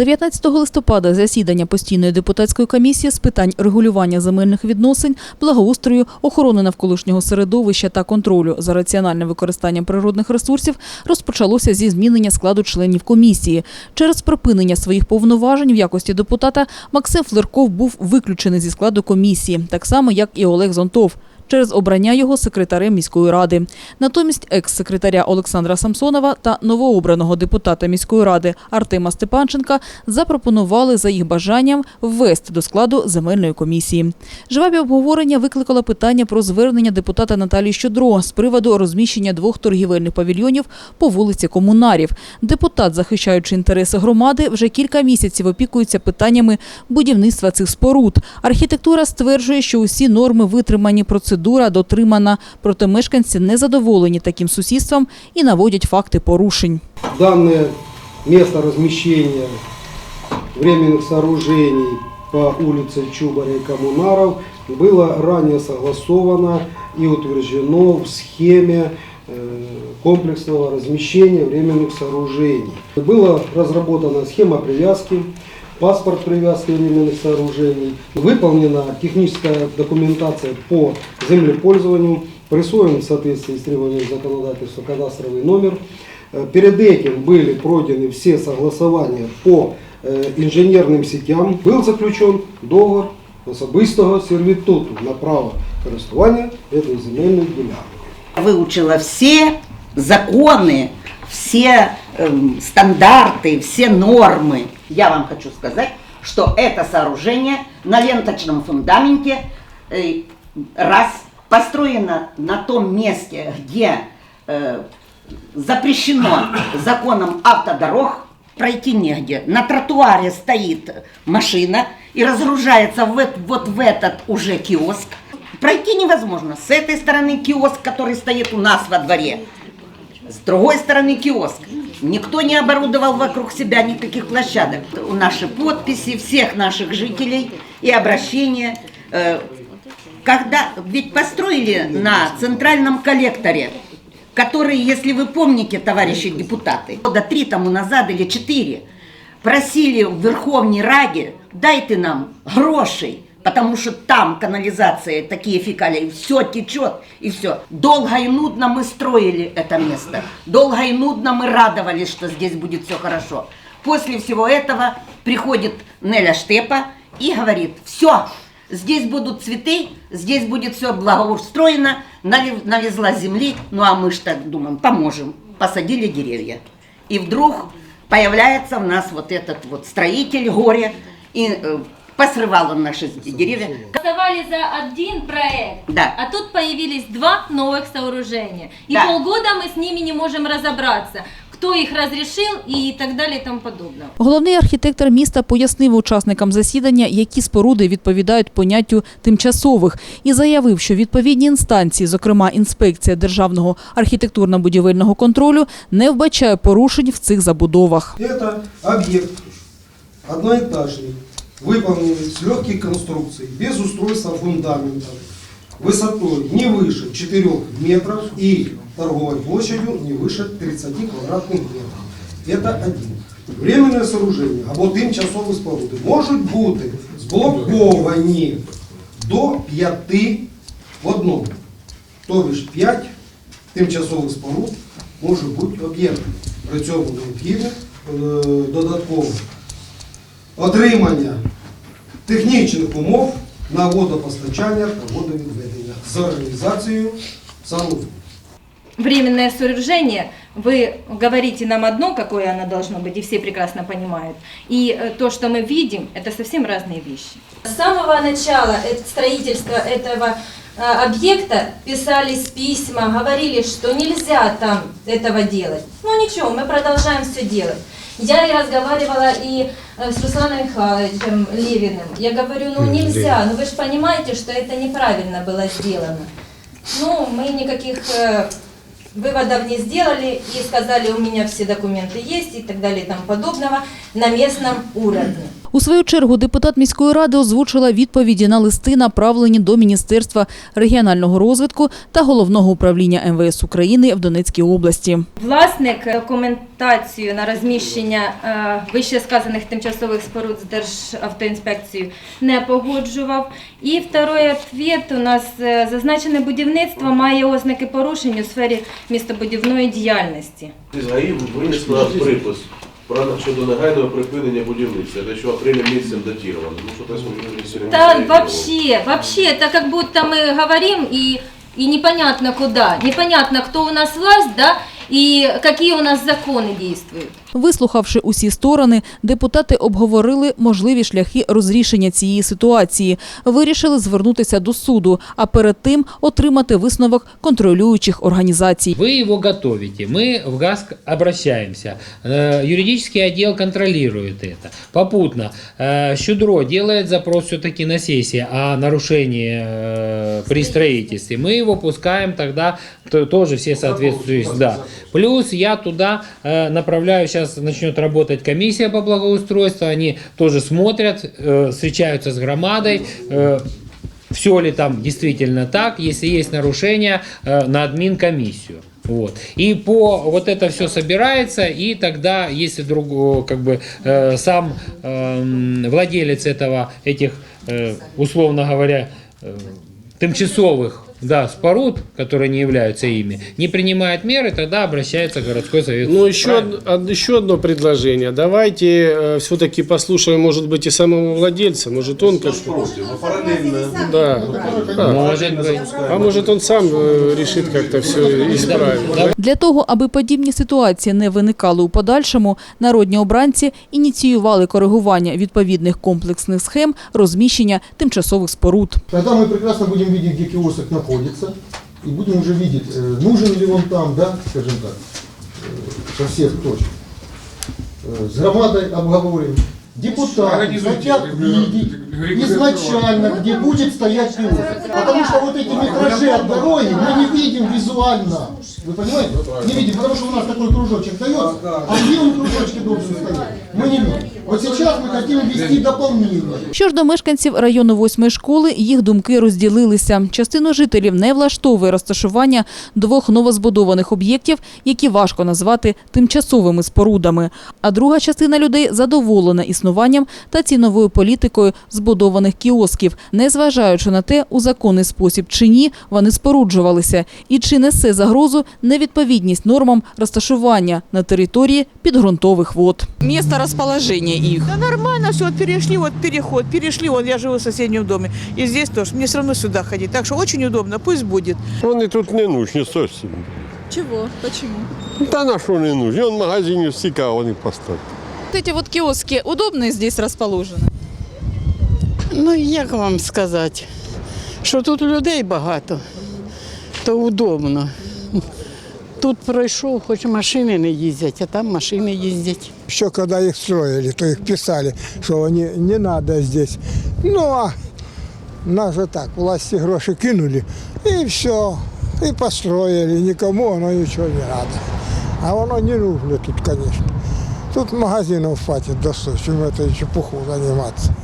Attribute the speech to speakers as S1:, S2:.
S1: 19 листопада засідання постійної депутатської комісії з питань регулювання земельних відносин, благоустрою, охорони навколишнього середовища та контролю за раціональним використанням природних ресурсів розпочалося зі змінення складу членів комісії. Через припинення своїх повноважень в якості депутата Максим Флерков був виключений зі складу комісії, так само як і Олег Зонтов. Через обрання його секретарем міської ради. Натомість екс-секретаря Олександра Самсонова та новообраного депутата міської ради Артема Степанченка запропонували за їх бажанням ввести до складу земельної комісії. Жваві обговорення викликало питання про звернення депутата Наталії Щодро з приводу розміщення двох торгівельних павільйонів по вулиці Комунарів. Депутат, захищаючи інтереси громади, вже кілька місяців опікується питаннями будівництва цих споруд. Архітектура стверджує, що усі норми витримані, процедура дотримана, проте мешканці не задоволені таким сусідством і наводять факти порушень.
S2: Данное место размещения временных сооружений по улице Чубаря и Коммунаров было ранее согласовано и утверждено в схеме э, комплексного размещения временных сооружений. Была разработана схема привязки, паспорт привязки временных сооружений, выполнена техническая документация по землепользованию, присвоен в соответствии с требованиями законодательства кадастровый номер. Э, Перед этим были пройдены все согласования по э, інженерним сетям. Был заключен договор особистого сервітуту на право користування этой земельной ділянки.
S3: выучила все законы, все эм, стандарты, все нормы. Я вам хочу сказать, что это сооружение на ленточном фундаменте э, раз построено на том месте, где э, запрещено законом автодорог, пройти негде. На тротуаре стоит машина и разгружается в, вот в этот уже киоск. Пройти невозможно. С этой стороны киоск, который стоит у нас во дворе. С другой стороны киоск. Никто не оборудовал вокруг себя никаких площадок. У наши подписи всех наших жителей и обращения. Э, Когда ведь построили на центральном коллекторе, который, если вы помните, товарищи депутаты, года три тому назад или четыре, просили в Верховній Раді, дайте нам грошей, потому что там канализация, такие фекалии, все течет и все. Долго и нудно мы строили это место. Долго и нудно мы радовались, что здесь будет все хорошо. После всего этого приходит Неля Штепа и говорит, все, здесь будут цветы, здесь будет все благоустроено, навезла земли, ну а мы что думаем, поможем, посадили деревья. И вдруг появляется у нас вот этот вот строитель горе, и э, посрывал он наши деревья.
S4: Голосовали за один проект,
S3: Да.
S4: а тут появились два новых сооружения. И
S3: Да.
S4: полгода мы с ними не можем разобраться, кто их разрешил и так далее и тому подобное.
S1: Головний архітектор міста пояснив учасникам засідання, які споруди відповідають поняттю тимчасових, і заявив, що відповідні інстанції, зокрема інспекція державного архітектурно-будівельного контролю, не вбачає порушень в цих забудовах.
S2: Это объект одноэтажный, выполненный с легких конструкций, без устройства фундаментов, высотой не выше 4 метров и торговой площадью не выше 30 квадратных метров. Это один. Временне сооруження або тимчасові споруди можуть бути зблоковані до 5 в одному. Тобто 5 тимчасових споруд може бути об'єктом. При цьому необхідно е, додатково отримання технічних умов на водопостачання та водовідведення з організацією саму.
S4: Временное сооружение, вы говорите нам одно, какое оно должно быть, и все прекрасно понимают. И э, то, что мы видим, это совсем разные вещи. С самого начала э- строительства этого э, объекта писались письма, говорили, что нельзя там этого делать. Ну ничего, мы продолжаем все делать. Я и разговаривала и э, с Русланом Михайловичем Левиным. Я говорю, ну нельзя, ну вы же понимаете, что это неправильно было сделано. Ну, мы никаких э, выводов не сделали и сказали, у меня все документы есть и так далее и тому подобного на местном уровне.
S1: У свою чергу депутат міської ради озвучила відповіді на листи, направлені до Міністерства регіонального розвитку та головного управління МВС України в Донецькій області.
S4: Власник документацію на розміщення е, вищесказаних тимчасових споруд з Державтоінспекцією не погоджував. І второй відповідь у нас е, зазначене будівництво має ознаки порушень у сфері містобудівної діяльності.
S5: Із ГАІ винесла припис щодо негайного припинення будівництва, те, що апрелем місяцем датировано. Ну, що те сьогодні
S4: Да вообще, вообще, это как будто мы говорим и, и непонятно куда, непонятно кто у нас власть, да, и какие у нас законы действуют.
S1: Вислухавши усі сторони, депутати обговорили можливі шляхи розрішення цієї ситуації. Вирішили звернутися до суду, а перед тим отримати висновок контролюючих організацій.
S6: Вы его готовите, мы в ГАСК обращаемся, Э, юридический отдел контролирует это. Попутно э, Щудро делает запрос все-таки на сессии о нарушении э, при строительстве. Мы его пускаем тогда то- тоже все соответствующие. Да. Плюс я туда э, направляю, сейчас начнет работать комиссия по благоустройству, они тоже смотрят, э, встречаются с громадой, э, все ли там действительно так, если есть нарушения, э, на админ комиссию. Вот. И по вот это все собирается, и тогда, если друг, как бы э, сам эм, владелец этого этих, э, условно говоря, э, тимчасовых да, споруд, которые не являются ими, не принимает меры, тогда обращается в городской совет.
S7: Ну, еще,
S6: Правильно?
S7: од- од- еще одно предложение. Давайте все-таки послушаем, может быть, и самого владельца. Может, он как
S5: Проти, ну, паралельно.
S7: Да. да.
S6: Может быть.
S7: А может, он сам э, решит как-то все исправить.
S6: Да.
S1: Для того, аби подібні ситуації не виникали у подальшому, народні обранці ініціювали коригування відповідних комплексних схем розміщення тимчасових споруд.
S8: Тогда мы прекрасно будем видеть, где киосок находится, и будем уже видеть, э, нужен ли он там, да, скажем так, э, со всех точек. Э, С громадой обговорим. Депутаты хотят видеть изначально, где будет стоять киосок. Потому что вот эти метражи от дороги мы не видим визуально. Вы понимаете? Не видим, потому что у нас такой кружочек дается, а где он кружочки должен стоять? Мы не видим. Вот сейчас мы хотим ввести дополнение.
S1: Що ж до мешканців району восьмої школи, їх думки розділилися. Частину жителів не влаштовує розташування двох новозбудованих об'єктів, які важко назвати тимчасовими спорудами. А друга частина людей задоволена існуванням та ціновою політикою збудованих кіосків, незважаючи на те, у законний спосіб чи ні вони споруджувалися, і чи несе загрозу невідповідність нормам розташування на території підґрунтових вод.
S9: место расположения их.
S10: Да нормально все, вот перешли, вот переход, перешли, вот я живу в соседнем доме, и здесь тоже, мне все равно сюда ходить, так что очень удобно, пусть будет.
S11: Вони тут не нужні зовсім.
S9: Чего? Почему?
S11: Та на що не нужні? Он магазинів стільки, а вони поставили.
S9: Вот эти вот киоски удобные здесь расположены?
S10: Ну, як вам сказати, що тут людей багато, то удобно. Тут пройшов, хоч машини не їздять, а там машини їздять.
S8: Еще когда их строили, то их писали, что они не надо здесь. Ну а нас же так, власти гроши кинули, и все, и построили, никому оно ничего не надо. А оно не нужно тут, конечно. Тут магазинов хватит достать, чем этой чепуху заниматься.